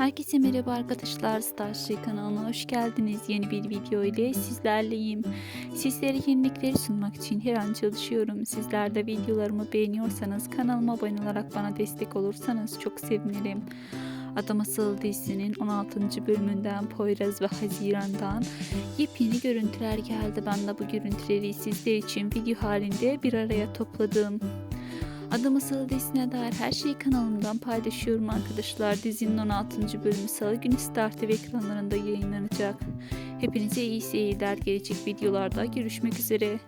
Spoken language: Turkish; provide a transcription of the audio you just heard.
Herkese merhaba arkadaşlar. Starship kanalına hoş geldiniz. Yeni bir video ile sizlerleyim. Sizlere yenilikleri sunmak için her an çalışıyorum. Sizler de videolarımı beğeniyorsanız kanalıma abone olarak bana destek olursanız çok sevinirim. Adam Asıl dizisinin 16. bölümünden Poyraz ve Haziran'dan yepyeni görüntüler geldi. Ben de bu görüntüleri sizler için video halinde bir araya topladım. Adım Asıl dizisine dair her şeyi kanalımdan paylaşıyorum arkadaşlar. Dizinin 16. bölümü Salı günü Star TV ekranlarında yayınlanacak. Hepinize iyi seyirler. Gelecek videolarda görüşmek üzere.